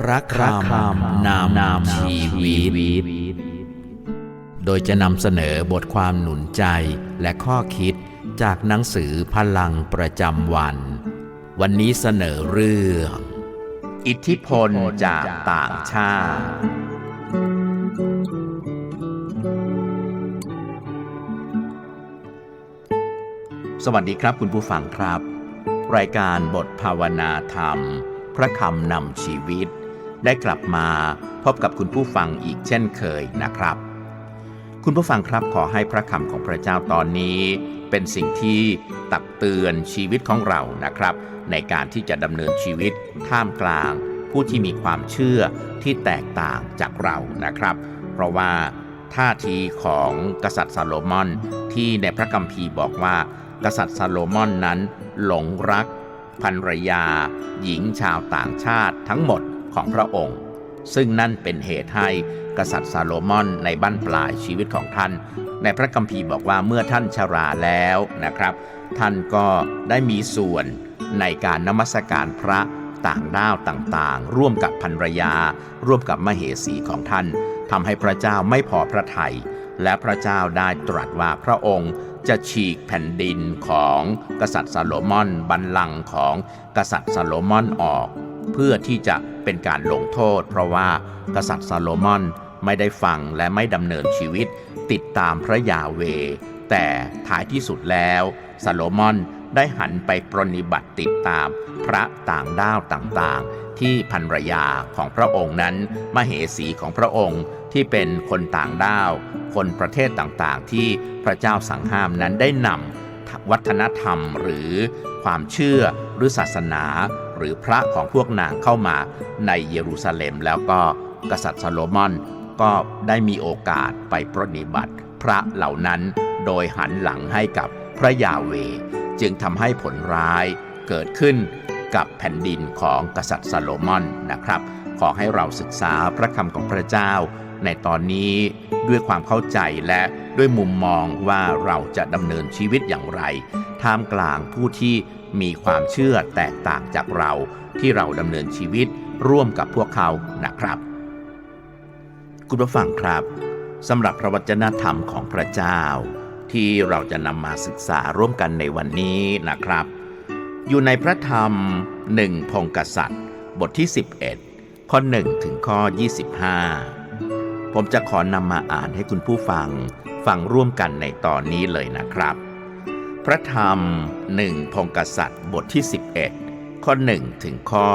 พระคำนามนามชีวิต โดยจะนำเสนอบทความหนุนใจและข้อคิดจากหนังสือพลังประจำวัน วันนี้เสนอเรื่อง อิทธิพลจากต่างชาติ สวัสดีครับคุณผู้ฟังครับ รายการบทภาวนาธรรม พระคำนำชีวิต ได้กลับมาพบกับคุณผู้ฟังอีกเช่นเคยนะครับ คุณผู้ฟังครับขอให้พระคำของพระเจ้าตอนนี้ เป็นสิ่งที่ตักเตือนชีวิตของเรานะครับ ในการที่จะดำเนินชีวิตท่ามกลาง ผู้ที่มีความเชื่อที่แตกต่างจากเรานะครับ เพราะว่าท่าทีของกษัตริย์ซาโลมอนที่ในพระคัมภีร์บอกว่า กษัตริย์ซาโลมอนนั้นหลงรักภรรยา หญิงชาวต่างชาติทั้งหมด ของพระองค์ ซึ่งนั่นเป็นเหตุให้กษัตริย์ซาโลมอนในบั้นปลายชีวิตของท่าน ในพระคัมภีร์บอกว่าเมื่อท่านชราแล้วนะครับ ท่านก็ได้มีส่วนในการนมัสการพระต่างด้าวต่างๆ ร่วมกับภรรยา ร่วมกับมเหสีของท่านทำให้พระเจ้าไม่พอพระทัยและพระเจ้าได้ตรัสว่าพระองค์จะฉีกแผ่นดินของกษัตริย์ซาโลมอนบัลลังก์ของกษัตริย์ซาโลมอนออก เพื่อที่จะเป็นการลงโทษ เพราะว่ากษัตริย์ซาโลมอนไม่ได้ฟังและไม่ดำเนินชีวิต ติดตามพระยาเว แต่ท้ายที่สุดแล้วซาโลมอนได้หันไปปรนิบัติติดตามพระต่างด้าวต่างๆ ที่ภรรยาของพระองค์นั้นมเหสีของพระองค์ที่เป็นคนต่างด้าว คนประเทศต่างๆ ที่พระเจ้าสั่งห้ามนั้นได้นำวัฒนธรรมหรือความเชื่อหรือศาสนา หรือพระของพวกนางเข้ามาในเยรูซาเล็ม แล้วก็กษัตริย์ซาโลมอนก็ได้มีโอกาสไปปรนนิบัติ พระเหล่านั้นโดยหันหลังให้กับพระยาเว จึงทำให้ผลร้ายเกิดขึ้นกับแผ่นดินของกษัตริย์ซาโลมอนนะครับ ขอให้เราศึกษาพระคำของพระเจ้า ในตอนนี้ด้วยความเข้าใจและด้วยมุมมองว่าเราจะดำเนินชีวิตอย่างไร ท่ามกลางผู้ที่ มีความเชื่อแตกต่างจากเราที่เราดำเนินชีวิตร่วมกับพวกเขานะครับ คุณผู้ฟังครับสำหรับพระวจนะธรรมของพระเจ้า ที่เราจะนำมาศึกษาร่วมกันในวันนี้นะครับ อยู่ในพระธรรมหนึ่งพงกษัตริย์ บทที่ 11 ข้อ 1 ถึงข้อ 25 ผมจะขอนำมาอ่านให้คุณผู้ฟังฟังร่วมกันในตอนนี้เลยนะครับ พระธรรมหนึ่งพงกษัตริย์บทที่ 11 ข้อ 1 ถึงข้อ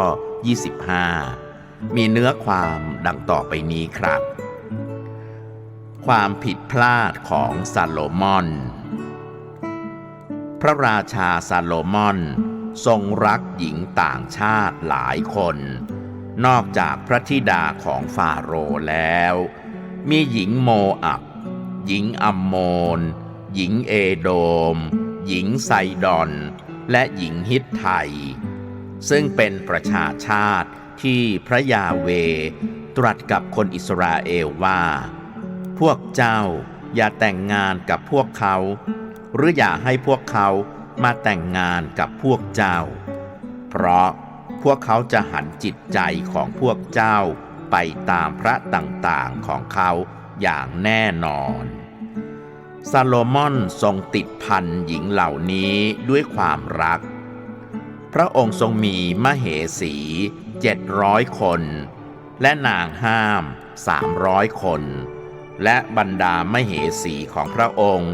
25 มีเนื้อความดังต่อไปนี้ครับ ความผิดพลาดของซาโลมอน พระราชาซาโลมอน ทรงรักหญิงต่างชาติหลายคน นอกจากพระธิดาของฟาโรห์แล้ว มีหญิงโมอับ หญิงอัมโมน หญิงเอโดม หญิงไซดอน และหญิงฮิตไทย ซึ่งเป็นประชาชาติที่พระยาเวตรัสกับคนอิสราเอลว่า พวกเจ้าอย่าแต่งงานกับพวกเขา หรืออย่าให้พวกเขามาแต่งงานกับพวกเจ้า เพราะพวกเขาจะหันจิตใจของพวกเจ้าไปตามพระต่างๆของเขาอย่างแน่นอน ซาโลมอนทรงติดพันหญิงเหล่านี้ด้วยความรัก พระองค์ทรงมีมเหสีเจ็ดร้อยคน และนางห้ามสามร้อยคน และบรรดามเหสีของพระองค์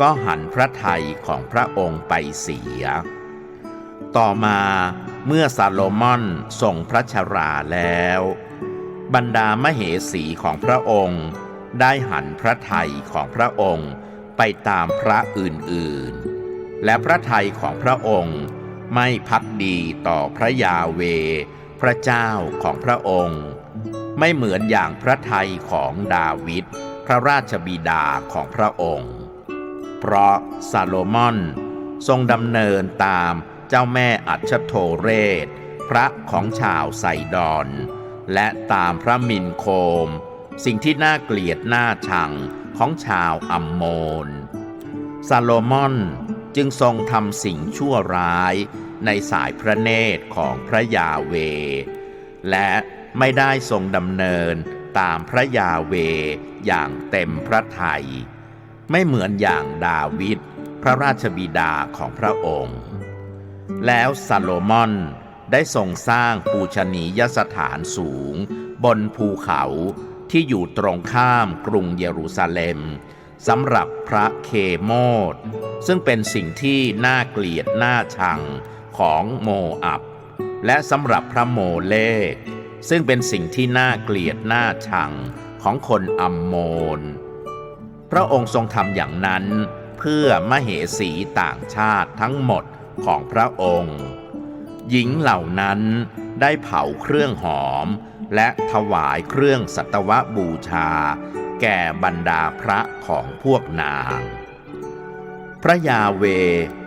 ก็หันพระทัยของพระองค์ไปเสีย ต่อมาเมื่อซาโลมอนทรงพระชราแล้ว บรรดามเหสีของพระองค์ ได้หันพระทัยของพระองค์ไปตามพระอื่นๆ และพระทัยของพระองค์ไม่พักดีต่อพระยาเว พระเจ้าของพระองค์ ไม่เหมือนอย่างพระไทยของดาวิดพระราชบิดาของพระองค์ เพราะซาโลมอนทรงดำเนินตามเจ้าแม่อัชโทเรศ พระของชาวไซดอน และตามพระมินโคม สิ่งที่น่าเกลียดน่าชังของชาวอัมโมน ซาโลมอนจึงทรงทำสิ่งชั่วร้ายในสายพระเนตรของพระยาเว และไม่ได้ทรงดำเนินตามพระยาเวอย่างเต็มพระทัยไม่เหมือนอย่างดาวิดพระราชบิดาของพระองค์ แล้วซาโลมอนได้ทรงสร้างปูชนียสถานสูง บนภูเขา ที่อยู่ตรงข้ามกรุงเยรูซาเล็มสำหรับพระเคโมดซึ่งเป็นสิ่งที่น่าเกลียดน่าชังของโมอับ และสำหรับพระโมเลก ซึ่งเป็นสิ่งที่น่าเกลียดน่าชังของคนอัมโมน พระองค์ทรงทำอย่างนั้นเพื่อมเหสีต่างชาติทั้งหมดของพระองค์ หญิงเหล่านั้นได้เผาเครื่องหอม และถวายเครื่องสัตวบูชา แก่บรรดาพระของพวกนาง พระยาเว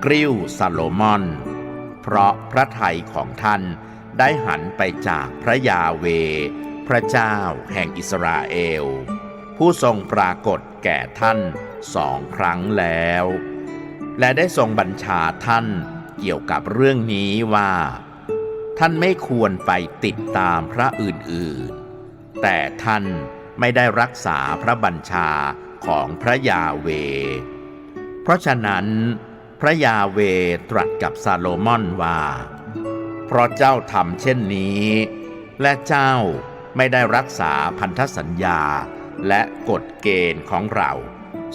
กริ้วซาโลมอน เพราะพระทัยของท่านได้หันไปจากพระยาเว พระเจ้าแห่งอิสราเอล ผู้ทรงปรากฏแก่ท่านสองครั้งแล้ว และได้ทรงบัญชาท่านเกี่ยวกับเรื่องนี้ว่า ท่านไม่ควรไปติดตามพระอื่นๆ แต่ท่านไม่ได้รักษาพระบัญชาของพระยาเว เพราะฉะนั้น พระยาเวตรัสกับซาโลมอนว่า เพราะเจ้าทำเช่นนี้ และเจ้าไม่ได้รักษาพันธสัญญาและกฎเกณฑ์ของเรา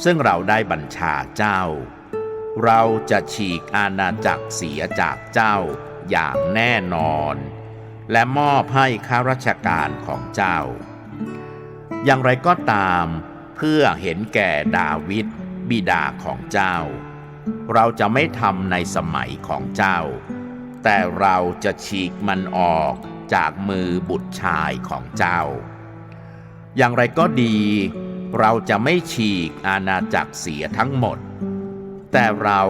ซึ่งเราได้บัญชาเจ้า เราจะฉีกอาณาจักรเสียจากเจ้า อย่างแน่นอน และมอบให้ข้าราชการของเจ้า อย่างไรก็ตาม เพื่อเห็นแก่ดาวิดบิดาของเจ้า เราจะไม่ทำในสมัยของเจ้า แต่เราจะฉีกมันออกจากมือบุตรชายของเจ้า อย่างไรก็ดี เราจะไม่ฉีกอาณาจักรเสียทั้งหมด แต่เรา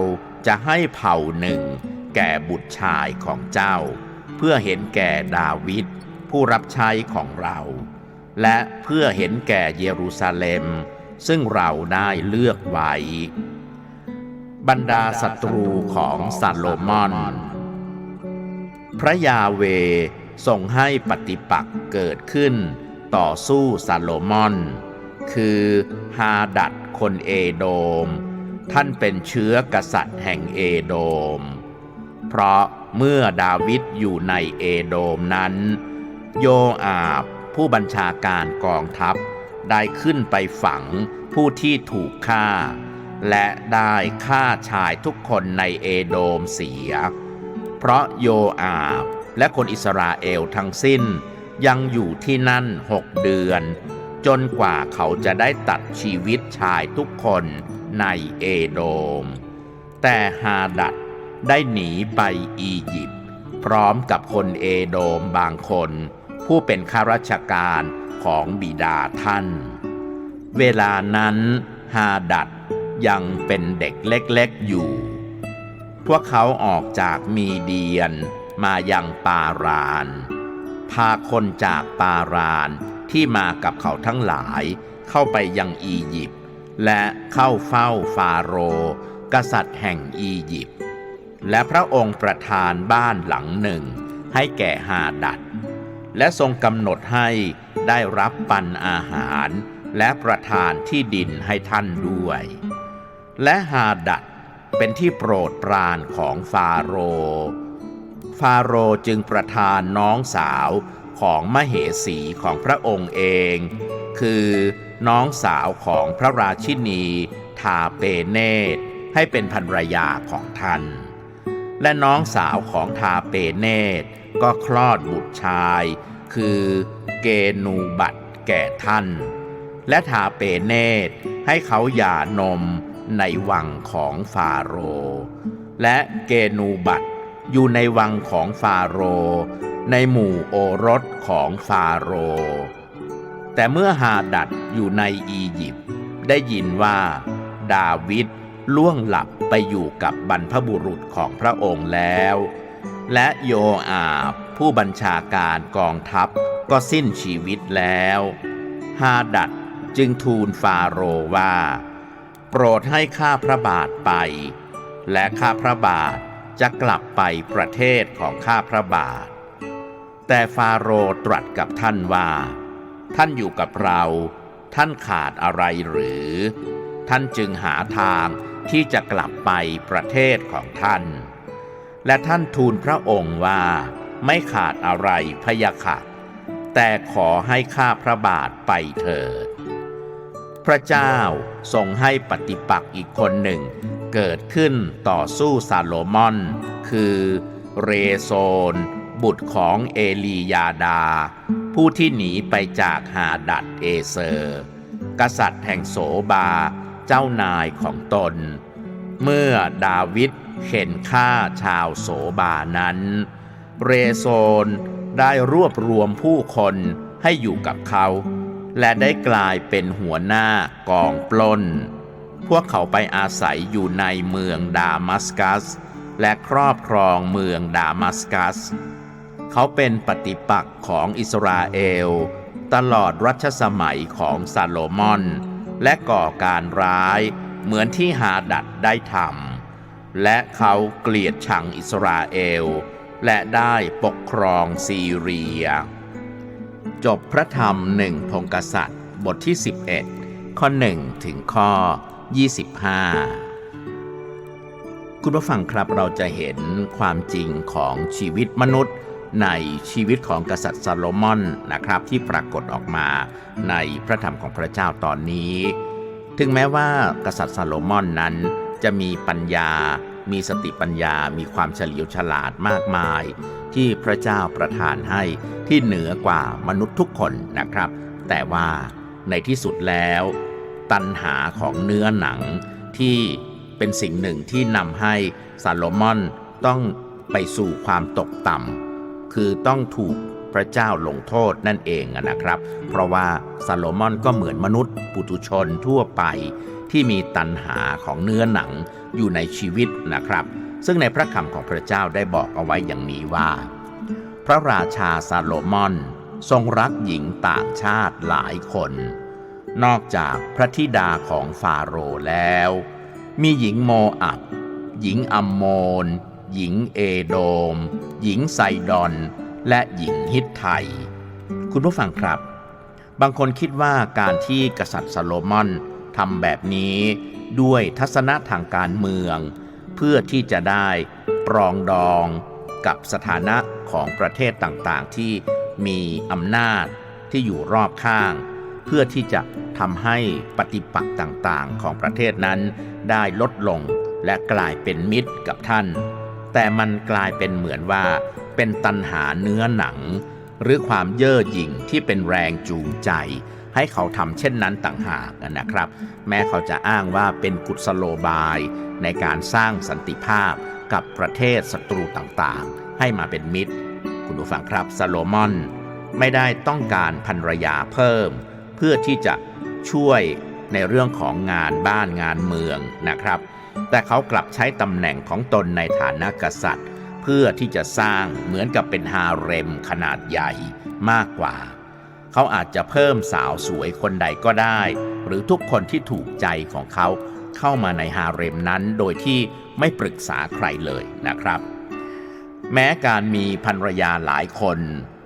จะให้เผ่าหนึ่ง แก่บุตรชายของเจ้า เพื่อเห็นแก่ดาวิดผู้รับใช้ของเรา และเพื่อเห็นแก่เยรูซาเล็ม ซึ่งเราได้เลือกไว้ บรรดาศัตรูของซาโลมอน พระยาเวทรงให้ปฏิปักษ์เกิดขึ้นต่อสู้ซาโลมอน คือฮาดัดคนเอโดม ท่านเป็นเชื้อกษัตริย์แห่งเอโดม เพราะเมื่อดาวิดอยู่ในเอโดมนั้น โยอาบผู้บัญชาการกองทัพ ได้ขึ้นไปฝังผู้ที่ถูกฆ่า และได้ฆ่าชายทุกคนในเอโดมเสีย เพราะโยอาบและคนอิสราเอลทั้งสิ้นยังอยู่ที่นั่นหกเดือน จนกว่าเขาจะได้ตัดชีวิตชายทุกคนในเอโดม แต่ฮาดัด ได้หนีไปอียิปต์พร้อมกับคนเอโดมบางคน ผู้เป็นข้าราชการของบิดาท่าน เวลานั้นฮาดัดยังเป็นเด็กเล็กๆอยู่ พวกเขาออกจากมีเดียนมายังปาราน พาคนจากปารานที่มากับเขาทั้งหลายเข้าไปยังอียิปต์และเข้าเฝ้าฟาโร กษัตริย์แห่งอียิปต์ และพระองค์ประทานบ้านหลังหนึ่ง ให้แก่ฮาดัด และทรงกำหนดให้ได้รับปันอาหาร และประทานที่ดินให้ท่านด้วย และฮาดัดเป็นที่โปรดปรานของฟาโร ฟาโรจึงประทานน้องสาวของมเหสีของพระองค์เอง คือน้องสาวของพระราชินีทาเปเนตให้เป็นภรรยาของท่าน และน้องสาวของทาเปเนตก็คลอดบุตรชาย คือเกนูบัตแก่ท่าน และทาเปเนตให้เขาหย่านมในวังของฟาโร และเกนูบัตอยู่ในวังของฟาโร ในหมู่โอรสของฟาโร แต่เมื่อฮาดัดอยู่ในอียิปต์ได้ยินว่า ดาวิดล่วงหลับ ไปอยู่กับบรรพบุรุษของพระองค์แล้ว และโยอาบผู้บัญชาการกองทัพก็สิ้นชีวิตแล้วฮาดัดจึงทูลฟาโรว่า โปรดให้ข้าพระบาทไป และข้าพระบาทจะกลับไปประเทศของข้าพระบาท แต่ฟาโรตรัสกับท่านว่า ท่านอยู่กับเรา ท่านขาดอะไรหรือ ท่านจึงหาทาง ที่จะกลับไปประเทศของท่าน และท่านทูลพระองค์ว่าไม่ขาดอะไรพยะค่ะแต่ขอให้ข้าพระบาทไปเถิด พระเจ้าทรงให้ปฏิปักษ์อีกคนหนึ่ง เกิดขึ้นต่อสู้ซาโลมอน คือเรโซน บุตรของเอลียาดา ผู้ที่หนีไปจากฮาดัดเอเซอร์ กษัตริย์แห่งโสบา เจ้านายของตน เมื่อดาวิดเข็นฆ่าชาวโสบานั้น เรโซนได้รวบรวมผู้คนให้อยู่กับเขา และได้กลายเป็นหัวหน้ากองปล้น พวกเขาไปอาศัยอยู่ในเมืองดามัสกัส และครอบครองเมืองดามัสกัส เขาเป็นปฏิปักษ์ของอิสราเอล ตลอดรัชสมัยของซาโลมอน และก่อการร้าย เหมือนที่ฮาดัดได้ทำและเขาเกลียดชังอิสราเอล และได้ปกครองซีเรีย จบพระธรรมหนึ่งพงกษัตริย์ บทที่ 11 ข้อ 1 ถึงข้อ 25คุณผู้ฟังครับเราจะเห็นความจริงของชีวิตมนุษย์ ในชีวิตของกษัตริย์ซาโลมอนนะครับที่ปรากฏออกมาในพระธรรมของพระเจ้าตอนนี้ ถึงแม้ว่ากษัตริย์ซาโลมอนนั้นจะมีปัญญา มีสติปัญญา มีความเฉลียวฉลาดมากมาย ที่พระเจ้าประทานให้ที่เหนือกว่ามนุษย์ทุกคนนะครับ แต่ว่าในที่สุดแล้ว ตัณหาของเนื้อหนังที่เป็นสิ่งหนึ่งที่นำให้ซาโลมอนต้องไปสู่ความตกต่ำ คือต้องถูกพระเจ้าลงโทษนั่นเองนะครับ เพราะว่าซาโลมอนก็เหมือนมนุษย์ ปุถุชนทั่วไป ที่มีตัณหาของเนื้อหนังอยู่ในชีวิตนะครับ ซึ่งในพระคำของพระเจ้าได้บอกเอาไว้อย่างนี้ว่า พระราชาซาโลมอน ทรงรักหญิงต่างชาติหลายคน นอกจากพระธิดาของฟาโรห์แล้ว มีหญิงโมอับหญิงอัมโมน หญิงเอโดม หญิงไซดอน และหญิงฮิตไทย คุณผู้ฟังครับ บางคนคิดว่าการที่กษัตริย์ซาโลมอนทำแบบนี้ ด้วยทัศนะทางการเมือง เพื่อที่จะได้ปรองดองกับสถานะของประเทศต่างๆ ที่มีอำนาจที่อยู่รอบข้าง เพื่อที่จะทำให้ปฏิปักษ์ต่างๆ ของประเทศนั้นได้ลดลงและกลายเป็นมิตรกับท่าน แต่มันกลายเป็นเหมือนว่า เป็นตันหาเนื้อหนัง หรือความเย่อหยิ่งที่เป็นแรงจูงใจ ให้เขาทำเช่นนั้นต่างหากนะครับ แม้เขาจะอ้างว่าเป็นกุศโลบาย ในการสร้างสันติภาพกับประเทศศัตรูต่างๆ ให้มาเป็นมิตร คุณผู้ฟังครับซาโลมอน ไม่ได้ต้องการภรรยาเพิ่ม เพื่อที่จะช่วยในเรื่องของงานบ้านงานเมืองนะครับ แต่เขากลับใช้ตำแหน่งของตนในฐานะกษัตริย์ เพื่อที่จะสร้างเหมือนกับเป็นฮาเร็มขนาดใหญ่มากกว่า เขาอาจจะเพิ่มสาวสวยคนใดก็ได้ หรือทุกคนที่ถูกใจของเขาเข้ามาในฮาเร็มนั้นโดยที่ไม่ปรึกษาใครเลยนะครับ แม้การมีภรรยาหลายคน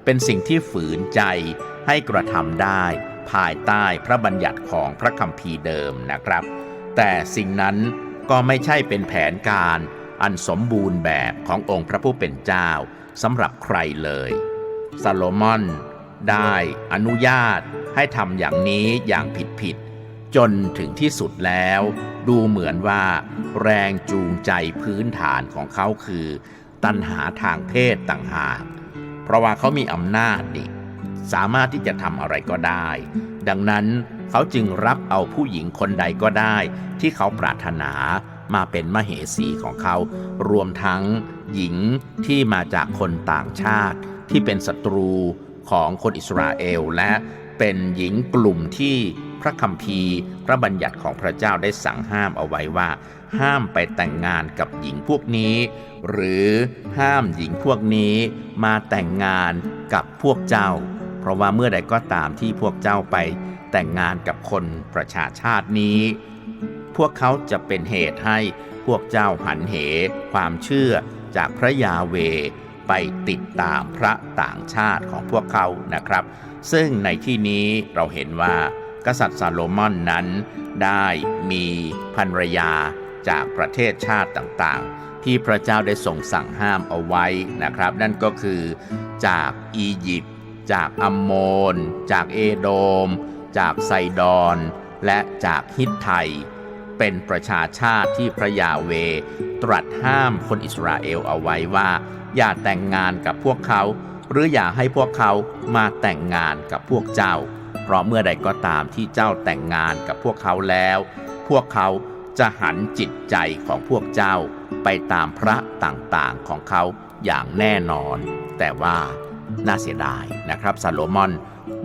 เป็นสิ่งที่ฝืนใจให้กระทำได้ภายใต้พระบัญญัติของพระคัมภีร์เดิมนะครับ แต่สิ่งนั้น ก็ไม่ใช่เป็นแผนการอันสมบูรณ์แบบขององค์พระผู้เป็นเจ้าสำหรับใครเลยซาโลมอนได้อนุญาตให้ทำอย่างนี้อย่างผิดๆจนถึงที่สุดแล้ว ดูเหมือนว่าแรงจูงใจพื้นฐานของเขาคือ ตัณหาทางเพศต่างหาก เพราะว่าเขามีอำนาจนี่สามารถที่จะทำอะไรก็ได้ ดังนั้น เขาจึงรับเอาผู้หญิงคนใดก็ได้ ที่เขาปรารถนามาเป็นมเหสีของเขา รวมทั้งหญิงที่มาจากคนต่างชาติ ที่เป็นศัตรูของคนอิสราเอล และเเป็นหญิงกลุ่มที่พระคัมภีร์ พระบัญญัติของพระเจ้าได้สั่งห้ามเอาไว้ว่า ห้ามไปแต่งงานกับหญิงพวกนี้ หรือห้ามหญิงพวกนี้มาแต่งงานกับพวกเจ้า เพราะว่าเมื่อใดก็ตามที่พวกเจ้าไป แต่งงานกับคนประชาชาตินี้ พวกเขาจะเป็นเหตุให้พวกเจ้าหันเหความเชื่อจากพระยาเวไปติดตามพระต่างชาติของพวกเขานะครับ ซึ่งในที่นี้เราเห็นว่า กษัตริย์ซาโลมอนนั้น ได้มีภรรยาจากประเทศชาติต่างๆ ที่พระเจ้าได้ทรงสั่งห้ามเอาไว้นะครับ นั่นก็คือจากอียิปต์จากอัมโมน จากเอโดม จากไซดอนและจากฮิตไทย เป็นประชาชาติที่พระยาเวตรัสห้ามคนอิสราเอลเอาไว้ว่า อย่าแต่งงานกับพวกเขา หรืออย่าให้พวกเขามาแต่งงานกับพวกเจ้า เพราะเมื่อใดก็ตามที่เจ้าแต่งงานกับพวกเขาแล้ว พวกเขาจะหันจิตใจของพวกเจ้า ไปตามพระต่างๆของเขาอย่างแน่นอน แต่ว่าน่าเสียดายนะครับซาโลมอน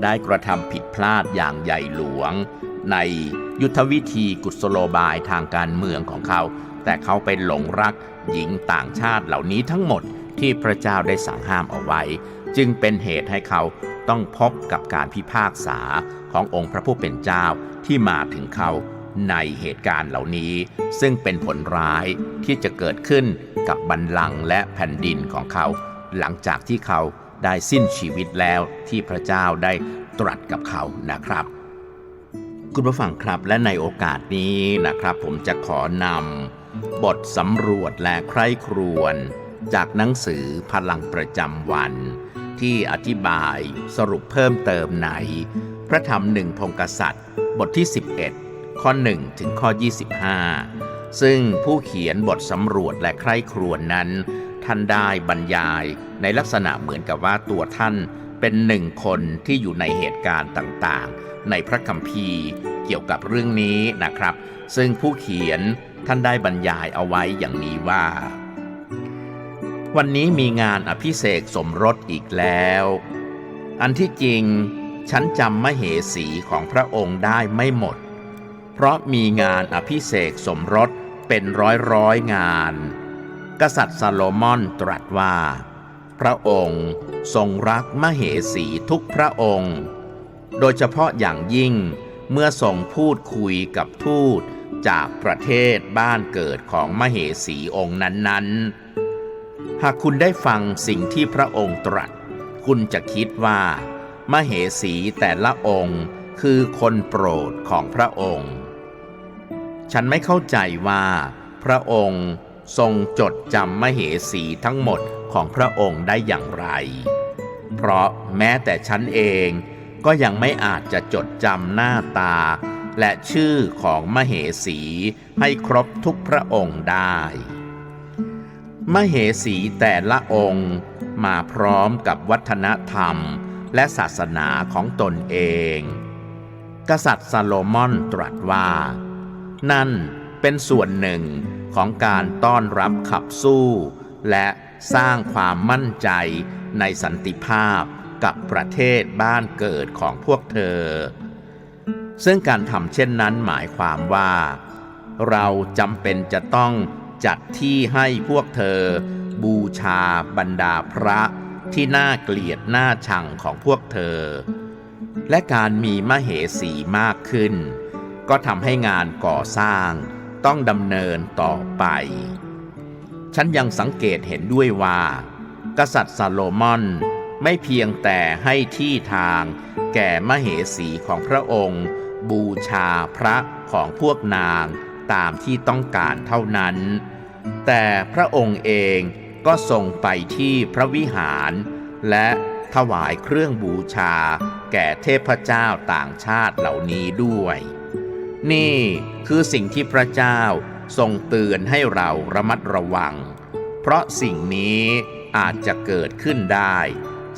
ได้กระทำผิดพลาดอย่างใหญ่หลวง ในยุทธวิธีกุศโลบายทางการเมืองของเขา แต่เขาไปหลงรักหญิงต่างชาติเหล่านี้ทั้งหมดที่พระเจ้าได้สั่งห้ามเอาไว้ จึงเป็นเหตุให้เขาต้องพบกับการพิพากษาขององค์พระผู้เป็นเจ้าที่มาถึงเขาในเหตุการณ์เหล่านี้ ซึ่งเป็นผลร้ายที่จะเกิดขึ้นกับบัลลังก์และแผ่นดินของเขา หลังจากที่เขา ได้สิ้นชีวิตแล้วที่พระเจ้าได้ตรัสกับเขานะครับ คุณผู้ฟังครับและในโอกาสนี้นะครับ ผมจะขอนำบทสำรวจและใคร่ครวญจากหนังสือพลังประจำวัน ที่อธิบายสรุปเพิ่มเติมใน พระธรรมหนึ่งพงกษัตริย์ บทที่ 11 ข้อ 1 ถึงข้อ 25 ซึ่งผู้เขียนบทสำรวจและใคร่ครวญนั้น ท่านได้บรรยายในลักษณะเหมือนกับว่าตัวท่านเป็นหนึ่งคนที่อยู่ในเหตุการณ์ต่างๆ ในพระคัมภีร์เกี่ยวกับเรื่องนี้นะครับ ซึ่งผู้เขียนท่านได้บรรยายเอาไว้อย่างนี้ว่า วันนี้มีงานอภิเษกสมรสอีกแล้ว อันที่จริงฉันจำมเหสีของพระองค์ได้ไม่หมด เพราะมีงานอภิเษกสมรสเป็นร้อยร้อยงาน กษัตริย์ซาโลมอนตรัสว่า พระองค์ทรงรักมเหสีทุกพระองค์ โดยเฉพาะอย่างยิ่งเมื่อทรงพูดคุยกับทูตจากประเทศบ้านเกิดของมเหสีองค์นั้นๆ หากคุณได้ฟังสิ่งที่พระองค์ตรัส คุณจะคิดว่า มเหสีแต่ละองค์คือคนโปรดของพระองค์ ฉันไม่เข้าใจว่าพระองค์ ทรงจดจำมเหสีทั้งหมดของพระองค์ได้อย่างไร เพราะแม้แต่ฉันเองก็ยังไม่อาจจะจดจำหน้าตา และชื่อของมเหสีให้ครบทุกพระองค์ได้ มเหสีแต่ละองค์มาพร้อมกับวัฒนธรรมและศาสนาของตนเอง กษัตริย์ซาโลมอนตรัสว่า นั่นเป็นส่วนหนึ่ง ของการต้อนรับขับสู้ และสร้างความมั่นใจในสันติภาพกับประเทศบ้านเกิดของพวกเธอ ซึ่งการทำเช่นนั้นหมายความว่า เราจำเป็นจะต้องจัดที่ให้พวกเธอ บูชาบรรดาพระที่น่าเกลียดน่าชังของพวกเธอ และการมีมเหสีมากขึ้น ก็ทำให้งานก่อสร้าง ต้องดำเนินต่อไป ฉันยังสังเกตเห็นด้วยว่า กษัตริย์ซาโลมอนไม่เพียงแต่ให้ที่ทางแก่มเหสีของพระองค์ บูชาพระของพวกนางตามที่ต้องการเท่านั้น แต่พระองค์เองก็ทรงไปที่พระวิหาร และถวายเครื่องบูชาแก่เทพเจ้าต่างชาติเหล่านี้ด้วย นี่คือสิ่งที่พระเจ้าทรงเตือนให้เราระมัดระวัง เพราะสิ่งนี้อาจจะเกิดขึ้นได้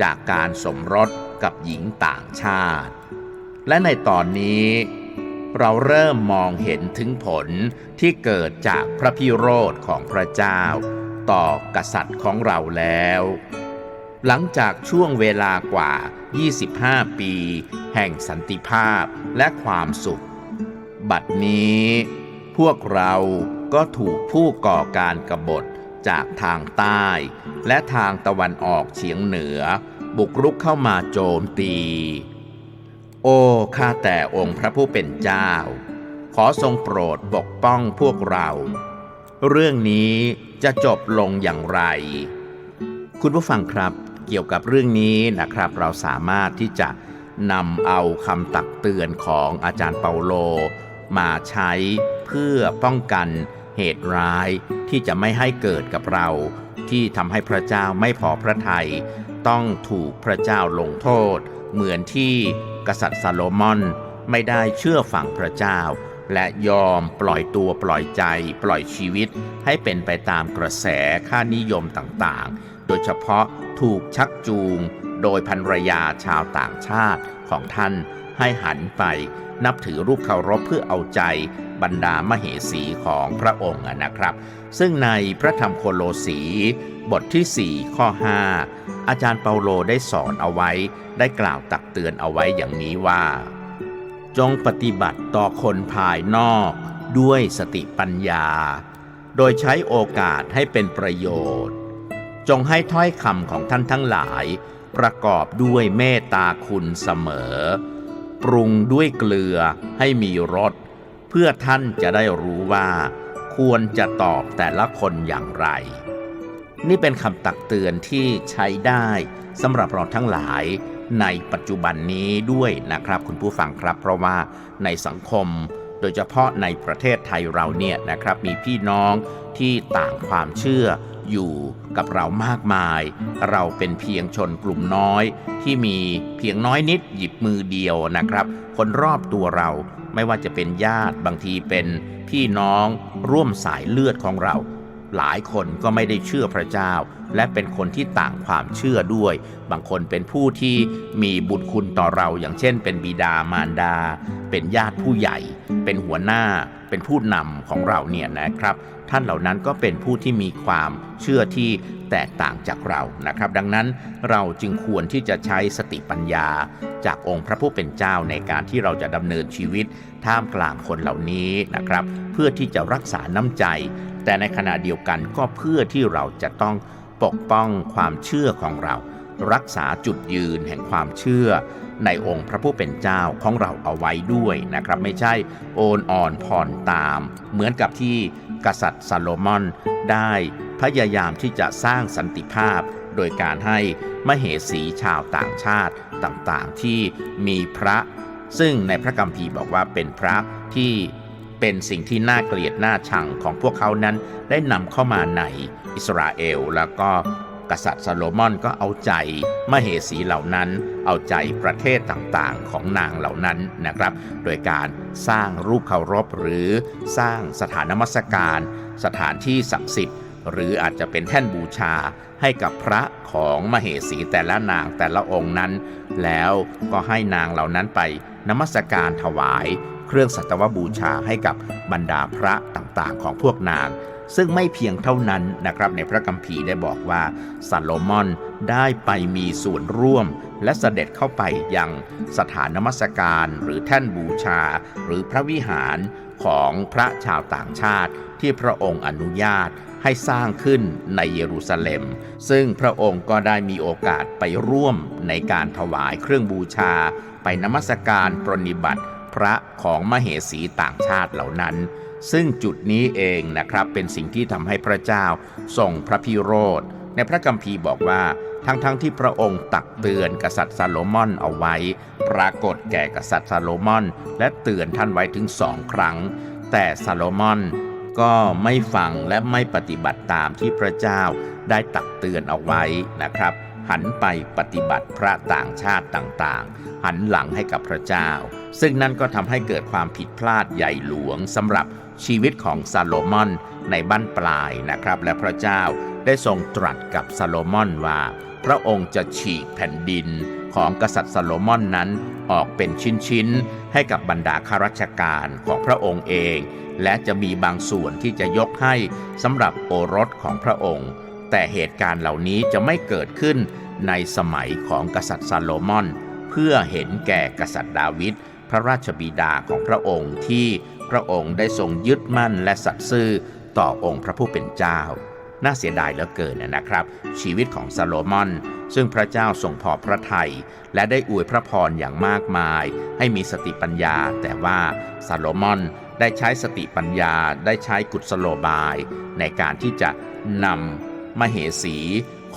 จากการสมรสกับหญิงต่างชาติ และในตอนนี้ เราเริ่มมองเห็นถึงผลที่เกิดจากพระพิโรธของพระเจ้า ต่อกษัตริย์ของเราแล้ว หลังจากช่วงเวลากว่า 25 ปี แห่งสันติภาพและความสุข บัดนี้ พวกเราก็ถูกผู้ก่อการกบฏจากทางใต้ และทางตะวันออกเฉียงเหนือ บุกรุกเข้ามาโจมตี โอ้ข้าแต่องค์พระผู้เป็นเจ้า ขอทรงโปรดปกป้องพวกเรา เรื่องนี้จะจบลงอย่างไร คุณผู้ฟังครับเกี่ยวกับเรื่องนี้นะครับ เราสามารถที่จะนำเอาคำตักเตือนของอาจารย์เปาโล มาใช้เพื่อป้องกันเหตุร้ายที่จะไม่ให้เกิดกับเรา ที่ทำให้พระเจ้าไม่พอพระทยัยต้องถูกพระเจ้าลงโทษ เหมือนที่กษัตริย์ซาโลมอนไม่ได้เชื่อฟังพระเจ้า และยอมปล่อยตัวปล่อยใจ ปล่อยชีวิตให้เป็นไปตามกระแสค่านิยมต่างๆ โดยเฉพาะถูกชักจูงโดยภรรยาชาวต่างชาติของท่านให้หันไป นับถือรูปเคารพเพื่อเอาใจบรรดามเหสีของพระองค์นะครับ ซึ่งในพระธรรมโคโลสีบทที่ 4 ข้อ 5 อาจารย์เปาโลได้สอนเอาไว้ ได้กล่าวตักเตือนเอาไว้อย่างนี้ว่า จงปฏิบัติต่อคนภายนอกด้วยสติปัญญา โดยใช้โอกาสให้เป็นประโยชน์ จงให้ถ้อยคำของท่านทั้งหลาย ประกอบด้วยเมตตาคุณเสมอ ปรุงด้วยเกลือให้มีรสเพื่อท่านจะได้รู้ว่า ควรจะตอบแต่ละคนอย่างไร นี่เป็นคำตักเตือนที่ใช้ได้สำหรับเราทั้งหลายในปัจจุบันนี้ด้วยนะครับคุณผู้ฟังครับ เพราะว่าในสังคมโดยเฉพาะในประเทศไทยเราเนี่ยนะครับมีพี่น้องที่ต่างความเชื่ออยู่กับเรามากมาย เราเป็นเพียงชนกลุ่มน้อย ที่มีเพียงน้อยนิดหยิบมือเดียวนะครับ คนรอบตัวเราไม่ว่าจะเป็นญาติบางทีเป็นพี่น้องร่วมสายเลือดของเรา หลายคนก็ไม่ได้เชื่อพระเจ้า และเป็นคนที่ต่างความเชื่อด้วย บางคนเป็นผู้ที่มีบุญคุณต่อเราอย่างเช่น เป็นบิดามารดา เป็นญาติผู้ใหญ่ เป็นหัวหน้า เป็นผู้นำของเราเนี่ยนะครับ ท่านเหล่านั้นก็เป็นผู้ที่มีความเชื่อที่แตกต่างจากเรานะครับ ดังนั้นเราจึงควรที่จะใช้สติปัญญา จากองค์พระผู้เป็นเจ้าในการที่เราจะดำเนินชีวิต ท่ามกลางคนเหล่านี้นะครับ เพื่อที่จะรักษาน้ำใจ แต่ในขณะเดียวกันก็เพื่อที่เราจะต้องปกป้องความเชื่อของเรา รักษาจุดยืนแห่งความเชื่อ ในองค์พระผู้เป็นเจ้าของเราเอาไว้ด้วยนะครับ ไม่ใช่โอนอ่อนผ่อนตาม เหมือนกับที่กษัตริย์ซาโลมอนได้พยายามที่จะสร้างสันติภาพ โดยการให้มเหสีชาวต่างชาติต่างๆที่มีพระ ซึ่งในพระคัมภีร์บอกว่าเป็นพระที่เป็นสิ่งที่น่าเกลียดน่าชังของพวกเขานั้นได้นำเข้ามาในอิสราเอลแล้วก็ กษัตริย์ซาโลมอนก็เอาใจมเหสีเหล่านั้น เอาใจประเทศต่างๆของนางเหล่านั้นนะครับ โดยการสร้างรูปเคารพหรือสร้างสถานนมัสการ สถานที่ศักดิ์สิทธิ์หรืออาจจะเป็นแท่นบูชาให้กับพระของมเหสีแต่ละนางแต่ละองค์นั้น แล้วก็ให้นางเหล่านั้นไปนมัสการถวาย เครื่องสัตวบูชาให้กับบรรดาพระต่างๆ ของพวกนาง ซึ่งไม่เพียงเท่านั้นนะครับในพระคัมภีร์ได้บอกว่าซาโลมอนได้ไปมีส่วนร่วม และเสด็จเข้าไปยังสถานนมัสการหรือแท่นบูชา หรือพระวิหารของพระชาวต่างชาติ ที่พระองค์อนุญาตให้สร้างขึ้นในเยรูซาเล็ม ซึ่งพระองค์ก็ได้มีโอกาสไปร่วมในการถวายเครื่องบูชา ไปนมัสการปรนนิบัติพระของมเหสีต่างชาติเหล่านั้น ซึ่งจุดนี้เองนะครับเป็นสิ่งที่ทำให้พระเจ้าทรงพระพิโรธ ในพระคัมภีร์บอกว่า ทั้งๆทที่พระองค์ตักเตือนกษัตริย์ซาโลมอนเอาไว้ ปรากฏแก่กษัตริย์ซาโลมอน และเตือนท่านไว้ถึงสองครั้ง แต่ซาโลมอนก็ไม่ฟังและไม่ปฏิบัติตามที่พระเจ้าได้ตักเตือนเอาไว้นะครับ หันไปปฏิบัติพระต่างชาติต่างๆ หันหลังให้กับพระเจ้า ซึ่งนั่นก็ทำให้เกิดความผิดพลาดใหญ่หลวงสำหรับ ชีวิตของซาโลมอนในบั้นปลายนะครับ และพระเจ้าได้ทรงตรัสกับซาโลมอนว่า พระองค์จะฉีกแผ่นดินของกษัตริย์ซาโลมอนนั้นออกเป็นชิ้นๆ ให้กับบรรดาข้าราชการของพระองค์เอง และจะมีบางส่วนที่จะยกให้สำหรับโอรสของพระองค์ แต่เหตุการณ์เหล่านี้จะไม่เกิดขึ้นในสมัยของกษัตริย์ซาโลมอน เพื่อเห็นแก่กษัตริย์ดาวิดพระราชบิดาของพระองค์ที่ พระองค์ได้ทรงยึดมั่นและสัตย์ซื่อต่อองค์พระผู้เป็นเจ้า น่าเสียดายเหลือเกินนะครับ ชีวิตของซาโลมอน ซึ่งพระเจ้าทรงพอพระทัยและได้อวยพระพรอย่างมากมาย ให้มีสติปัญญา แต่ว่าซาโลมอนได้ใช้สติปัญญาได้ใช้กุศโลบาย ในการที่จะนำมเหสี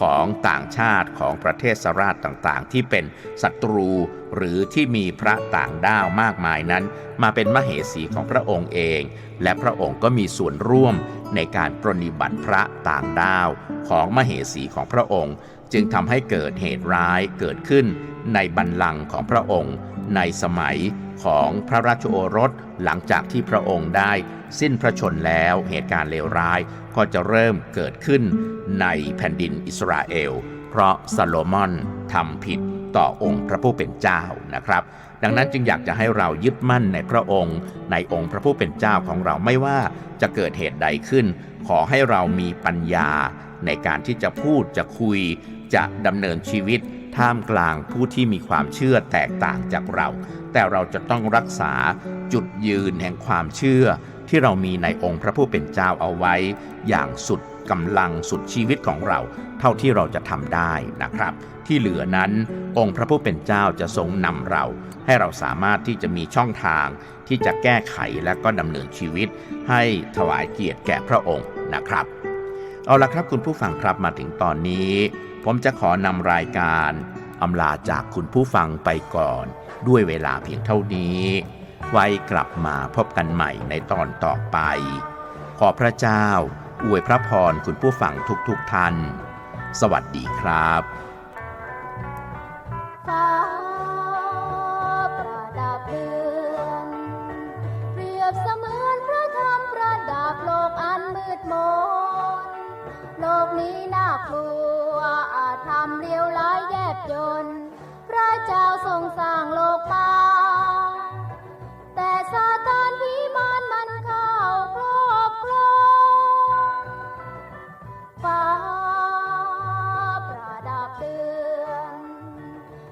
ของต่างชาติของประเทศสราชต่างๆ ที่เป็นศัตรูหรือที่มีพระต่างด้าวมากมายนั้น มาเป็นมเหสีของพระองค์เอง และพระองค์ก็มีส่วนร่วมในการปรนิบัติพระต่างด้าวของมเหสีของพระองค์ จึงทำให้เกิดเหตุร้ายเกิดขึ้นในบัลลังก์ของพระองค์ ในสมัย ของพระราชโอรสหลังจากที่พระองค์ได้สิ้นพระชนแล้วเหตุการณ์เลวร้ายก็จะเริ่มเกิดขึ้นในแผ่นดินอิสราเอล เพราะซาโลมอนทำผิดต่อองค์พระผู้เป็นเจ้านะครับ ดังนั้นจึงอยากจะให้เรายึดมั่นในพระองค์ ในองค์พระผู้เป็นเจ้าของเราไม่ว่าจะเกิดเหตุใดขึ้น ขอให้เรามีปัญญา ในการที่จะพูดจะคุย จะดำเนินชีวิตท่ามกลางผู้ที่มีความเชื่อแตกต่างจากเรา แต่เราจะต้องรักษาจุดยืนแห่งความเชื่อ ที่เรามีในองค์พระผู้เป็นเจ้าเอาไว้ อย่างสุดกำลังสุดชีวิตของเรา เท่าที่เราจะทำได้นะครับ ที่เหลือนั้นองค์พระผู้เป็นเจ้าจะทรงนำเรา ให้เราสามารถที่จะมีช่องทางที่จะแก้ไขและก็ดำเนินชีวิต ให้ถวายเกียรติแก่พระองค์นะครับ เอาละครับคุณผู้ฟังครับมาถึงตอนนี้ ผมจะขอนำรายการ อำลาจากคุณผู้ฟังไปก่อน ด้วยเวลาเพียงเท่านี้ ไว้กลับมาพบกันใหม่ในตอนต่อไป ขอพระเจ้า อวยพระพรคุณผู้ฟังทุกๆทท่าน สวัสดีครับ มา แต่ซาตานวิมานมันเข้าครอบครองฟ้าประดับเดือน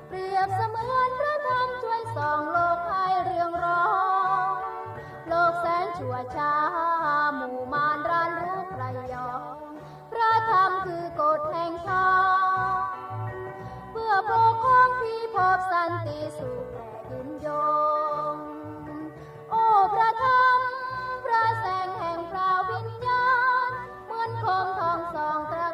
เปรียบเสมือนพระธรรมช่วยส่องโลกให้เรืองรองโลกแสนชั่วช้าหมู่มารรานรู้ประยองพระธรรมคือกฎแห่งธรรม พบสันติสุขและยืนยง โอ้พระธรรมพระแสงแห่งพระวิญญาณเหมือนคมทองสองตระ